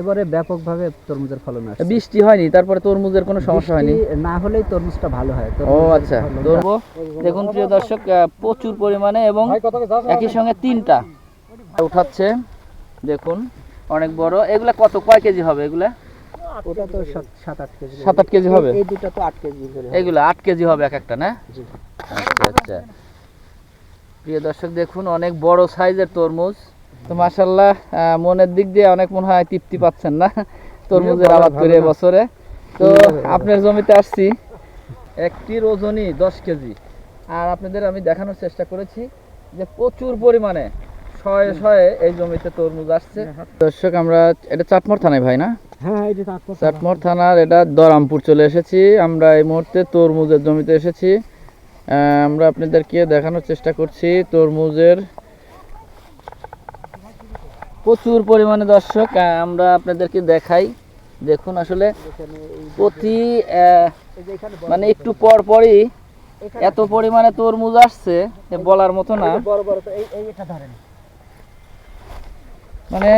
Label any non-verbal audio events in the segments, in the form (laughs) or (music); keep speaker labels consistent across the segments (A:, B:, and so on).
A: এবারে ব্যাপকভাবে তরমুজের ফলন আসছে।
B: বৃষ্টি হয়নি তারপরে তরমুজের কোনো সমস্যা হয়নি?
A: না হলেই তরমুজটা ভালো হয়
B: ও আচ্ছা ধরবো দেখুন প্রিয় দর্শক প্রচুর পরিমাণে এবং একই সঙ্গে তিনটা। উঠাচ্ছে দেখুন অনেক বড়। এগুলা কত কয় কেজি হবে এগুলা?
A: ওটা তো সাত আট কেজি।
B: সাত আট কেজি হবে?
A: এই দুটো তো আট কেজি।
B: এগুলো আট কেজি হবে এক একটা না?
A: জি।
B: আচ্ছা আচ্ছা। প্রিয় দর্শক দেখুন অনেক বড় সাইজের তরমুজ। তো মাসাল্লাহ মনের দিক দিয়ে অনেক মনে হয় তৃপ্তি পাচ্ছেন না তরমুজের আবাদ করে বছরে তো আপনার জমিতে আসছি। একটির ওজনই দশ কেজি। আর আপনাদের আমি দেখানোর চেষ্টা করেছি যে প্রচুর পরিমাণে শয়ে শয়ে এই জমিতে তরমুজ আসছে। দর্শক আমরা এটা চাটমোর থানায় ভাই না?
A: হ্যাঁ
B: চাটমোর থানার এটা দরামপুর চলে এসেছি। আমরা এই মুহূর্তে তরমুজের জমিতে এসেছি। আহ, আমরা আপনাদেরকে দেখানোর চেষ্টা করছি তরমুজের প্রচুর পরিমাণে দর্শক আমরা আপনাদেরকে দেখাই। দেখুন আসলে প্রতি মানে একটু পর পরই এত পরিমাণে তরমুজ আসছে বলার মতো না। মানে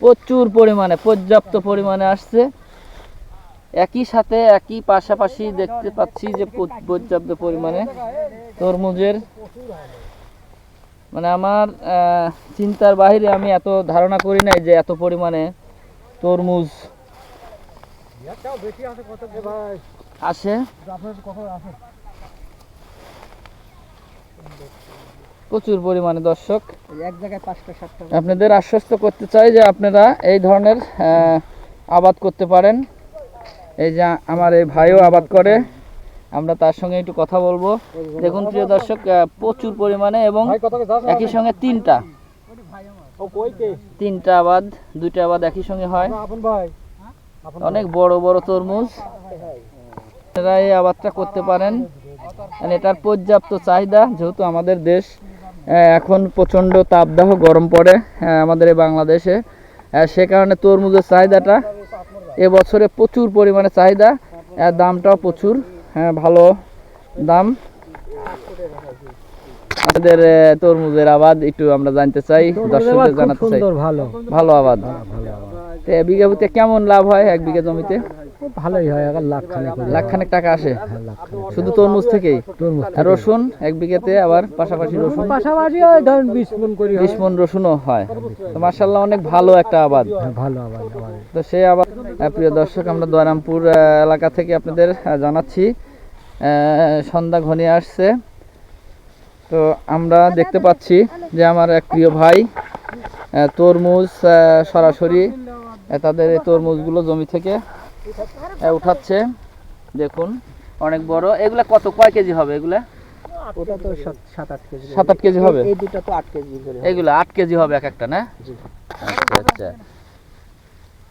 B: প্রচুর পরিমাণে পর্যাপ্ত পরিমাণে আসছে। একই সাথে একই পাশাপাশি দেখতে পাচ্ছি যে পর্যাপ্ত পরিমাণে তরমুজের মানে আমার চিন্তার বাইরে আমি এত ধারণা করি নাই যে এত পরিমাণে তরমুজ আসে। প্রচুর পরিমাণে, দর্শক। আপনাদের আশ্বস্ত করতে চাই যে আপনারা এই ধরনের আবাদ করতে পারেন। এই যে আমার এই ভাইও আবাদ করে। আমরা তার সঙ্গে একটু কথা বলব। দেখুন প্রিয় দর্শক প্রচুর পরিমাণে এবং একই সঙ্গে তিনটা। তিনটা আবাদ দুইটা আবাদ একই সঙ্গে হয়। অনেক বড় বড় তরমুজ। আপনারা এই আবাদটা করতে পারেন। এটার পর্যাপ্ত চাহিদা যেহেতু আমাদের দেশ এখন প্রচণ্ড তাপদাহ গরম পড়ে আমাদের এই বাংলাদেশে। সে কারণে তরমুজের চাহিদাটা এবছরে প্রচুর পরিমাণে চাহিদা দামটাও প্রচুর। হ্যাঁ ভালো। দাম? আমাদের তরমুজের আবাদ একটু আমরা জানতে চাই দর্শকদের জানাতে চাই।
A: ভালো।
B: ভালো আবাদ। তো বিঘা প্রতি কেমন লাভ হয় এক বিঘা জমিতে?
A: ভালোই হয় এক লাখ খানেক
B: লাখ খানেক টাকা আসে? শুধু তরমুজ থেকেই?
A: তরমুজ
B: আর রসুন এক বিঘাতে আবার পাশাপাশি রসুন?
A: পাশাপাশি ওই ধরেন বিশ মন করি
B: বিশ মন রসুনও হয়। তো মার্শাল্লাহ অনেক ভালো একটা আবাদ।
A: ভালো আবার আবার
B: তো আবার প্রিয় দর্শক আমরা দয়রামপুর এলাকা থেকে আপনাদের জানাচ্ছি। আহ, সন্ধ্যা ঘনিয়ে আসছে। তো আমরা দেখতে পাচ্ছি যে আমার এক প্রিয় ভাই তরমুজ আহ, সরাসরি তাদের এই তরমুজগুলো জমি থেকে উঠাচ্ছে। দেখুন অনেক বড়। এগুলা কত? কয় কেজি হবে এগুলা?
A: ওটা তো সাত আট কেজি।
B: সাত আট কেজি হবে?
A: এই দুটো তো আট কেজি।
B: এগুলো আট কেজি হবে এক একটা না? আচ্ছা আচ্ছা।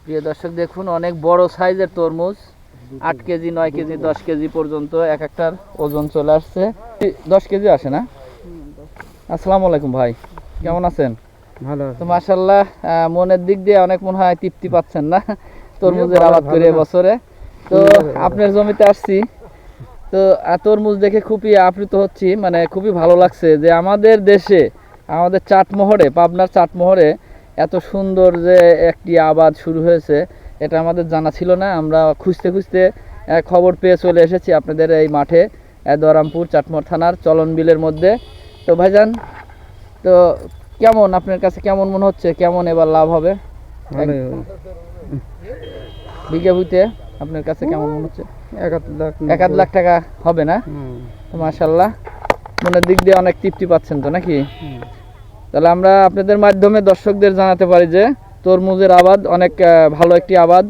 B: প্রিয় দর্শক দেখুন অনেক বড় সাইজের তরমুজ। আট কেজি। নয় কেজি দশ কেজি। পর্যন্ত এক একটার ওজন চলে আসছে। দশ কেজি আসে না? আসসালামু আলাইকুম ভাই। কেমন আছেন?
A: ভালো
B: তো মাসাল্লাহ মনের দিক দিয়ে অনেক মনে হয় তৃপ্তি পাচ্ছেন না? তরমুজের আবাদ করে বছরে। তো আপনার জমিতে আসছি। তো তরমুজ দেখে খুবই আপ্লুত হচ্ছি। মানে খুবই ভালো লাগছে যে আমাদের দেশে আমাদের চাটমোহরে পাবনার চাটমোহরে এত সুন্দর যে একটি আবাদ শুরু হয়েছে। এটা আমাদের জানা ছিল না। আমরা খুঁজতে খুঁজতে খবর পেয়ে চলে এসেছি আপনাদের এই মাঠে দরামপুর চাটমোহর থানার চলন বিলের মধ্যে। তো ভাইজান তো কেমন? আপনার কাছে কেমন মনে হচ্ছে? কেমন এবার লাভ হবে। আপনার কাছে কেমন মনে হচ্ছে? এক আধ লাখ টাকা হবে না? তো মাশাল্লাহ মনের দিক দিয়ে অনেক তৃপ্তি পাচ্ছেন তো নাকি? তাহলে আমরা আপনাদের মাধ্যমে দর্শকদের জানাতে পারি যে তরমুজের আবাদ অনেক ভালো একটি আবাদ।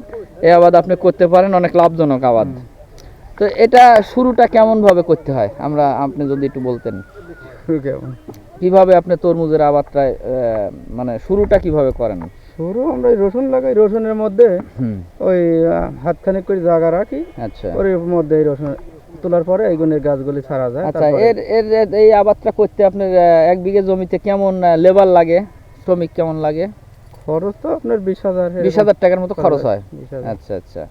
B: এই আবাদ আপনি করতে পারেন অনেক লাভজনক আবাদ। তো এটা শুরুটা কেমন ভাবে করতে হয়? আমরা আপনি যদি একটু বলতেন। কীভাবে আপনি তরমুজের আবাদটা আহ, মানে শুরুটা কীভাবে করেন?
A: শুরু আমরা রসুন লাগাই রসুনের মধ্যে ওই হাতখানেক করে জায়গা রাখি।
B: আচ্ছা।
A: ওর মধ্যে এই রসুন তোলার পরে এই গুণের গাছগুলি ছাড়া যায়
B: আচ্ছা এর এর এই আবাদটা করতে আপনার এক বিঘে জমিতে কেমন লেবার লাগে? শ্রমিক কেমন লাগে?
A: খরচ তো আপনার বিশ হাজার
B: বিশ হাজার টাকার মতো খরচ হয়? আচ্ছা আচ্ছা।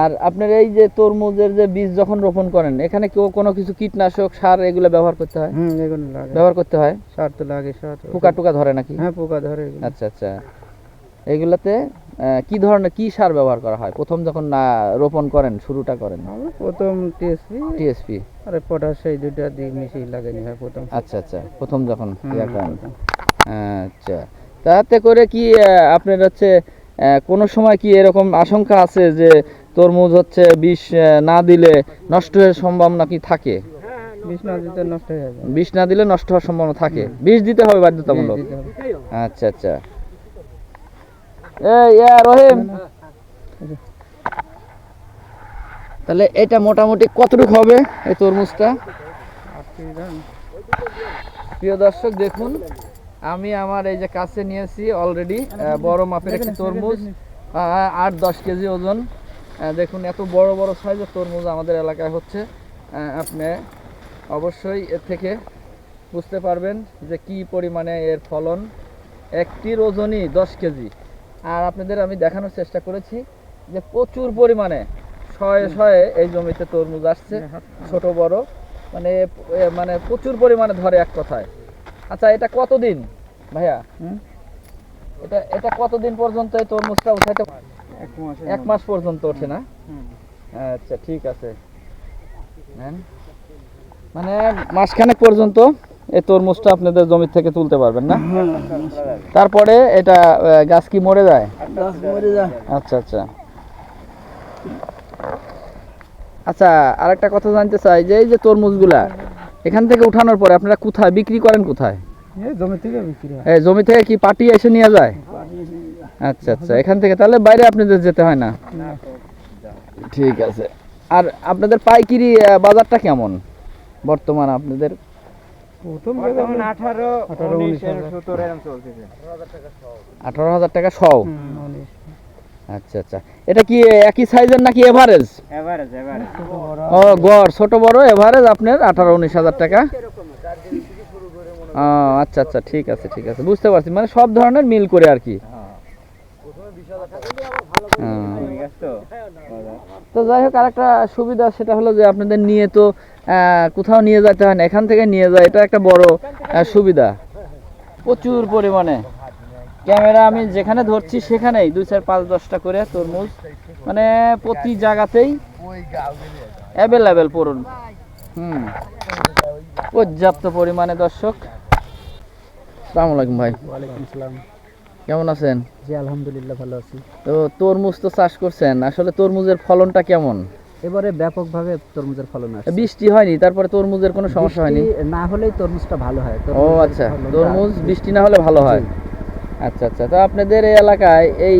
B: আর আপনার এই যে তরমুজের যে বীজ যখন রোপণ করেন এখানে কেউ কোনো কিছু কীটনাশক সার এগুলো ব্যবহার করতে হয়? ব্যবহার করতে হয়?
A: সার তো লাগে সার
B: পোকা টোকা ধরে নাকি?
A: হ্যাঁ পোকা ধরে
B: আচ্ছা আচ্ছা। এইগুলাতে আহ, কি ধরনের কি সার ব্যবহার করা হয়? প্রথম যখন না রোপণ করেন শুরুটা করেন?
A: প্রথম টিএসপি
B: টিএসপি
A: আর পটাশ এই দুইটা দিক মিশিয়ে লাগানি হয় প্রথম।
B: আচ্ছা আচ্ছা প্রথম যখন আচ্ছা তাতে করে কি আপনার হচ্ছে কোনো সময় কি এরকম আশঙ্কা আছে যে তরমুজ হচ্ছে বিষ না দিলে নষ্ট হওয়ার সম্ভাবনা কি থাকে?
A: বিষ না দিতে নষ্ট হয়ে যাবে।
B: বিষ না দিলে নষ্ট হওয়ার সম্ভাবনা থাকে। বিষ দিতে হবে বাধ্যতামূলক। আচ্ছা আচ্ছা। তাহলে এটা মোটামুটি কতটুকু হবে এই তরমুজটা? প্রিয় দর্শক, দেখুন, আমি আমার এই যে কাছে নিয়েছি অলরেডি বড় মাপের একটি তরমুজ আট দশ কেজি ওজন। দেখুন, এত বড় বড় সাইজের তরমুজ আমাদের এলাকায় হচ্ছে। আপনি অবশ্যই এর থেকে বুঝতে পারবেন যে কি পরিমাণে এর ফলন। একটির ওজনই দশ কেজি। আর আপনাদের আমি দেখানোর চেষ্টা করেছি যে প্রচুর পরিমাণে শয়ে শয়ে এই জমিতে তরমুজ আসছে ছোট বড়। মানে মানে প্রচুর পরিমাণে ধরে এক কথায়। আচ্ছা এটা কতদিন ভাইয়া? এটা এটা কতদিন পর্যন্ত এই তরমুজটা উঠাইতে
A: এক মাস
B: পর্যন্ত ওঠে না? আচ্ছা ঠিক আছে। মানে মাসখানেক পর্যন্ত এই তরমুজটা আপনাদের জমি থেকে তুলতে পারবেন না? তারপরে এটা গাছ কি মরে যায়? আচ্ছা আচ্ছা। আচ্ছা আরেকটা কথা জানতে চাই যে এই যে তরমুজগুলা এখান থেকে উঠানোর পরে আপনারা কোথায় বিক্রি করেন কোথায়?
A: জমি থেকে বিক্রি হয়।
B: জমি থেকে কি পাটি এসে নিয়ে যায়? আচ্ছা আচ্ছা এখান থেকে। তাহলে বাইরে আপনাদের যেতে হয় না। ঠিক আছে। আর আপনাদের পাইকারি বাজারটা কেমন? বর্তমান আপনাদের
A: আঠারো হাজার।
B: টাকা আচ্ছা আচ্ছা। এটা কি একই সাইজের নাকি এভারেজ ও গড় ছোট বড় এভারেজ আপনার আঠারো উনিশ হাজার টাকা? ও আচ্ছা আচ্ছা ঠিক আছে ঠিক আছে। বুঝতে পারছি মানে সব ধরনের মিল করে আর কি। হুম। তো যাই হোক আরেকটা সুবিধা সেটা হলো যে আপনাদের নিয়ে তো কোথাও নিয়ে যেতে হয় না এখান থেকে নিয়ে যায় এটা একটা বড় সুবিধা। প্রচুর পরিমাণে। ক্যামেরা আমি যেখানে ধরছি সেখানেই দুই চার পাঁচ দশটা করে তরমুজ। মানে প্রতি জায়গাতেই অ্যাভেলেবেল পড়ুন। হুম। পর্যাপ্ত পরিমাণে দর্শক। সালাম আলাইকুম ভাই। কেমন আছেন?
A: জি আলহামদুলিল্লাহ ভালো আছি।
B: তো তরমুজ তো চাষ করছেন আসলে তরমুজের ফলনটা কেমন?
A: এবারে ব্যাপকভাবে তরমুজের ফলন আসছে।
B: বৃষ্টি হয়নি তারপরে তরমুজের কোনো সমস্যা হয়নি?
A: না হলেই তরমুজটা ভালো হয়।
B: ও আচ্ছা তরমুজ বৃষ্টি না হলে ভালো হয়। আচ্ছা আচ্ছা তো আপনাদের এই এলাকায় এই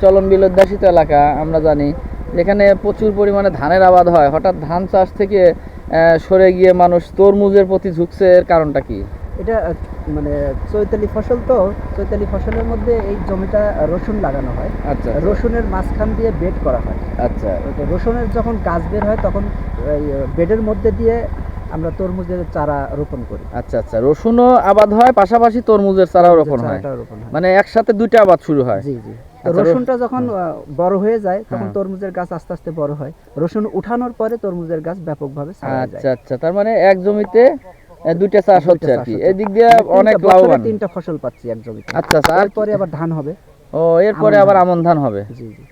B: চলন বিলুদ্দাসিত এলাকা আমরা জানি যেখানে প্রচুর পরিমাণে ধানের আবাদ হয় হঠাৎ ধান চাষ থেকে আহ, সরে গিয়ে মানুষ তরমুজের প্রতি ঝুঁকছে এর কারণটা কি?
A: এটা মানে চৈতালি ফসল তো চৈতালি ফসলের মধ্যে এই জমিটা রসুন লাগানো হয়।
B: আচ্ছা
A: রসুনের মাঝখান দিয়ে বেড করা হয়।
B: আচ্ছা।
A: রসুনের যখন গাছ বের হয় তখন বেডের মধ্যে দিয়ে আমরা তরমুজের চারা রোপণ করি।
B: আচ্ছা আচ্ছা। রসুনও আবাদ হয় পাশাপাশি তরমুজের চারাও রোপণ হয়। মানে একসাথে দুইটা আবাদ শুরু হয়।
A: জি জি।
B: আচ্ছা, রস-
A: রসুনটা যখন বড় হয়ে যায় তখন
B: হ্যাঁ।
A: তরমুজের গাছ আস্তে আস্তে বড় হয়। রসুন উঠানোর পরে তরমুজের গাছ ব্যাপকভাবে
B: আচ্ছা আচ্ছা। তার মানে এক জমিতে দুইটা চাষ হচ্ছে আর কি। এদিক দিয়ে অনেক লাভবান।
A: তিনটা ফসল পাচ্ছি এক জমিতে।
B: আচ্ছা আচ্ছা আর
A: তারপরে আবার ধান হবে।
B: ও এরপরে আবার আমন ধান হবে?
A: জি জি।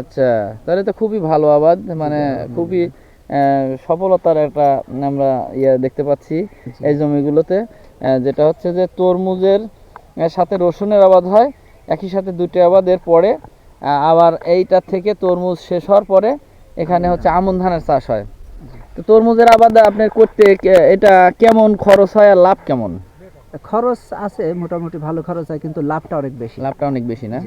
B: আচ্ছা তাহলে তো খুবই ভালো আবাদ মানে খুবই সফলতার একটা আমরা ইয়ে দেখতে পাচ্ছি এই জমিগুলোতে। যেটা হচ্ছে যে তরমুজের সাথে রসুনের আবাদ হয় একই সাথে দুটি আবাদ। এর পরে আবার এইটা থেকে তরমুজ শেষ হওয়ার পরে এখানে হচ্ছে আমন ধানের চাষ হয়। তো তরমুজের আবাদ আপনার করতে এটা কেমন খরচ হয় আর লাভ কেমন?
A: খরচ আছে মোটামুটি ভালো খরচ হয় কিন্তু লাভটা অনেক বেশি।
B: লাভটা অনেক বেশি না?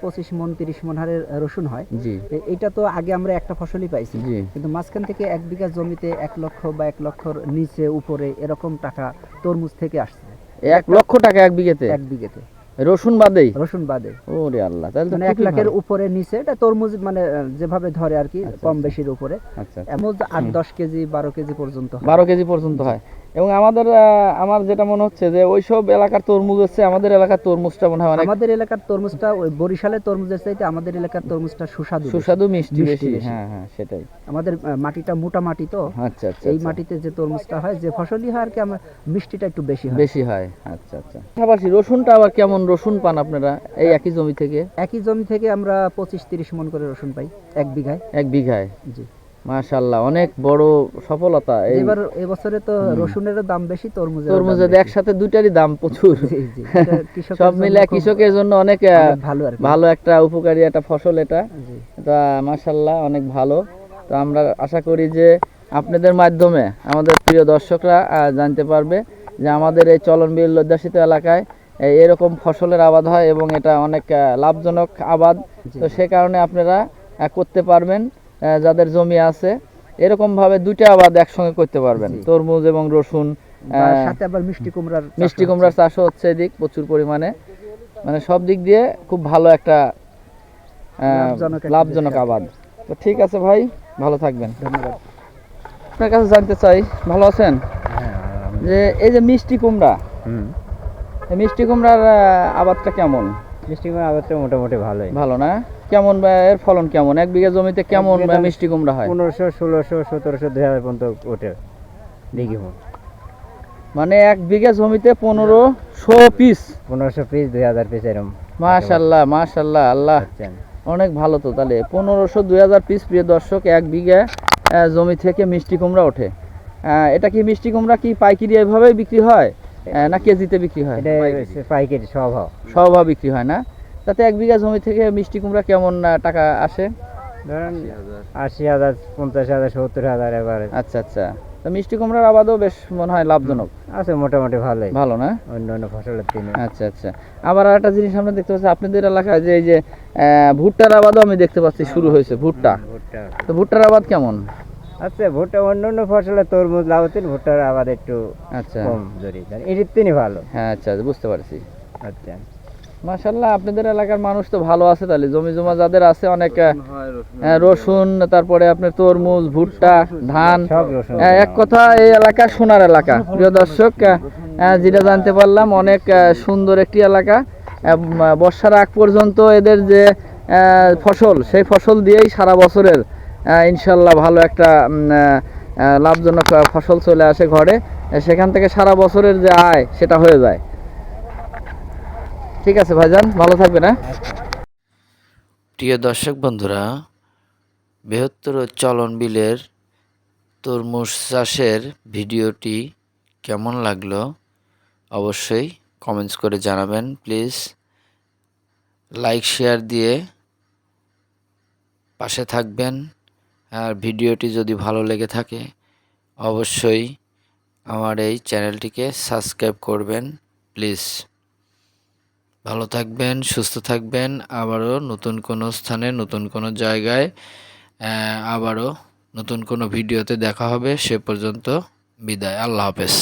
A: পঁচিশ মন তিরিশ মন হারের রসুন হয়।
B: জি।
A: এ- এইটা তো আগে আমরা একটা ফসলই পাইছি।
B: জি।
A: কিন্তু মাঝখান থেকে এক বিঘা জমিতে এক লক্ষ বা এক লক্ষর নিচে উপরে এরকম টাকা তরমুজ থেকে আসছে।
B: এক লক্ষ টাকা এক বিঘেতে?
A: এক বিঘেতে।
B: রসুন বাদেই?
A: রসুন বাদে।
B: ওরে আল্লাহ তাহলে
A: মানে এক লাখের উপরে নিচে এটা তরমুজ মানে যেভাবে ধরে আর কি
B: আচ্ছা,
A: কম
B: আচ্ছা।
A: বেশির উপরে।
B: আচ্ছা
A: তরমুজ আট দশ কেজি বারো কেজি পর্যন্ত
B: বারো কেজি পর্যন্ত হয়। এবং আমাদের আমার যেটা মনে হচ্ছে যে ওইসব এলাকার তরমুজ হচ্ছে আমাদের এলাকার তরমুজটা মনে হয়
A: আমাদের এলাকার তরমুজটা ওই বরিশালের তরমুজের চাইতে আমাদের এলাকার তরমুজটা সুস্বাদু
B: সুস্বাদু মিষ্টি বেশি। হ্যাঁ হ্যাঁ সেটাই।
A: আমাদের মাটিটা মোটা মাটি তো।
B: আচ্ছা আচ্ছা
A: এই
B: আচ্ছা।
A: মাটিতে যে তরমুজটা হয় যে ফসলই হয় আর কি আমার মিষ্টিটা একটু বেশি হয়।
B: বেশি হয় আচ্ছা আচ্ছা। পাশাপাশি রসুনটা আবার কেমন রসুন পান আপনারা এই একই জমি থেকে?
A: একই জমি থেকে আমরা পঁচিশ তিরিশ মন করে রসুন পাই এক বিঘায়।
B: এক বিঘায়?
A: জি।
B: মাশাল্লাহ অনেক বড় সফলতা
A: এবার এবছরে তো রসুনেরও দাম বেশি তরমুজের
B: তরমুজের একসাথে দুইটারই দাম প্রচুর। (laughs) সব মিলে কৃষকের জন্য অনেক
A: ভালো
B: ভালো একটা উপকারী একটা ফসল এটা।
A: জি।
B: তা মাশাল্লাহ অনেক ভালো। তো আমরা আশা করি যে আপনাদের মাধ্যমে আমাদের প্রিয় দর্শকরা জানতে পারবে যে আমাদের এই চলনবিল লজ্জাসিত এলাকায় এরকম ফসলের আবাদ হয় এবং এটা অনেক লাভজনক আবাদ। তো সে কারণে আপনারা করতে পারবেন। যাদের জমি আছে এরকম ভাবে দুইটা আবাদ একসঙ্গে করতে পারবেন। তরমুজ এবং রসুন
A: সাথে আবার মিষ্টি কুমড়ার
B: মিষ্টি কুমড়ার চাষও হচ্ছে এদিক প্রচুর পরিমাণে। মানে সব দিক দিয়ে খুব ভালো একটা
A: লাভজনক।
B: আবাদ। তো ঠিক আছে ভাই ভালো থাকবেন।
A: ধন্যবাদ।
B: আপনার কাছে জানতে চাই ভালো আছেন? যে এই যে মিষ্টি কুমড়া মিষ্টি কুমড়ার আবাদটা কেমন?
C: মিষ্টি কুমড়ার আবাদটা মোটামুটি ভালোই।
B: ভালো না? কেমন এর ফলন কেমন? এক বিঘা জমিতে কেমন মিষ্টি কুমড়া হয়?
C: পনেরোশো ষোলোশো সতেরোশো দুই হাজার পর্যন্ত ওঠে। বিঘি মানে।
B: এক বিঘা জমিতে পনেরো শো পিস।
C: পনেরোশো পিস দুই হাজার পিস এরকম
B: মাশাল্লাহ মাশাল্লাহ আল্লাহ। অনেক ভালো তো তাহলে। পনেরোশো দুই হাজার পিস প্রিয় দর্শক এক বিঘা জমি থেকে মিষ্টি কুমড়া ওঠে। এটা কি মিষ্টি কুমড়া কি পাইকারি এভাবেই বিক্রি হয়? না কেজিতে বিক্রি হয়?
C: পাইকারি। স্বভাব।
B: সহভাব বিক্রি হয় না? তাতে এক বিঘা জমি থেকে মিষ্টি কুমড়া কেমন টাকা আসে?
C: ধরেন আশি হাজার পঞ্চাশ হাজার সত্তর হাজার এবারে
B: আচ্ছা আচ্ছা। তো মিষ্টি কুমড়ার আবাদও বেশ মনে হয় লাভজনক।
C: আছে মোটামুটি ভালোই।
B: ভালো না?
C: অন্য অন্য ফসলের দিনে
B: আচ্ছা আচ্ছা। আবার একটা জিনিস আমরা দেখতে পাচ্ছি আপনাদের এলাকায় যে এই যে ভুট্টার আবাদও আমি দেখতে পাচ্ছি শুরু হয়েছে ভুট্টা।
C: ভুট্টা।
B: তো ভুট্টার আবাদ কেমন?
C: আচ্ছা ভুট্টা অন্য অন্য ফসলের তরমুজ লাউতেন ভুট্টার আবাদ একটু
B: আচ্ছা।
C: কম ধরি এটির তিনি ভালো।
B: হ্যাঁ আচ্ছা বুঝতে পারছি।
C: আচ্ছা।
B: মাশাল্লাহ আপনাদের এলাকার মানুষ তো ভালো আছে তাহলে। জমি জমা যাদের আছে অনেক রসুন তারপরে আপনার তরমুজ ভুট্টা ধান। আহ, এক কথা এই এলাকা সোনার এলাকা। প্রিয় দর্শক যেটা জানতে পারলাম অনেক সুন্দর একটি এলাকা। বর্ষার আগ পর্যন্ত এদের যে ফসল সেই ফসল দিয়েই সারা বছরের ইনশাল্লাহ ভালো একটা লাভজনক ফসল চলে আসে ঘরে। সেখান থেকে সারা বছরের যে আয় সেটা হয়ে যায়। ঠিক আছে, ভাইজান, ভালো থাকবে না
D: প্রিয় দর্শক বন্ধুরা, বৃহত্তর চলন বিলের তরমুজ চাষের ভিডিওটি কেমন লাগল অবশ্যই কমেন্টস করে জানাবেন। প্লিজ লাইক শেয়ার দিয়ে পাশে থাকবেন। আর ভিডিওটি যদি ভালো লেগে থাকে, অবশ্যই আমার এই চ্যানেলটিকে সাবস্ক্রাইব করবেন। প্লিজ ভালো থাকবেন, সুস্থ থাকবেন, আবারও নতুন কোনো স্থানে, নতুন কোনো জায়গায় আবারও নতুন কোনো ভিডিওতে দেখা হবে, সে পর্যন্ত বিদায়, আল্লাহ হাফেজ।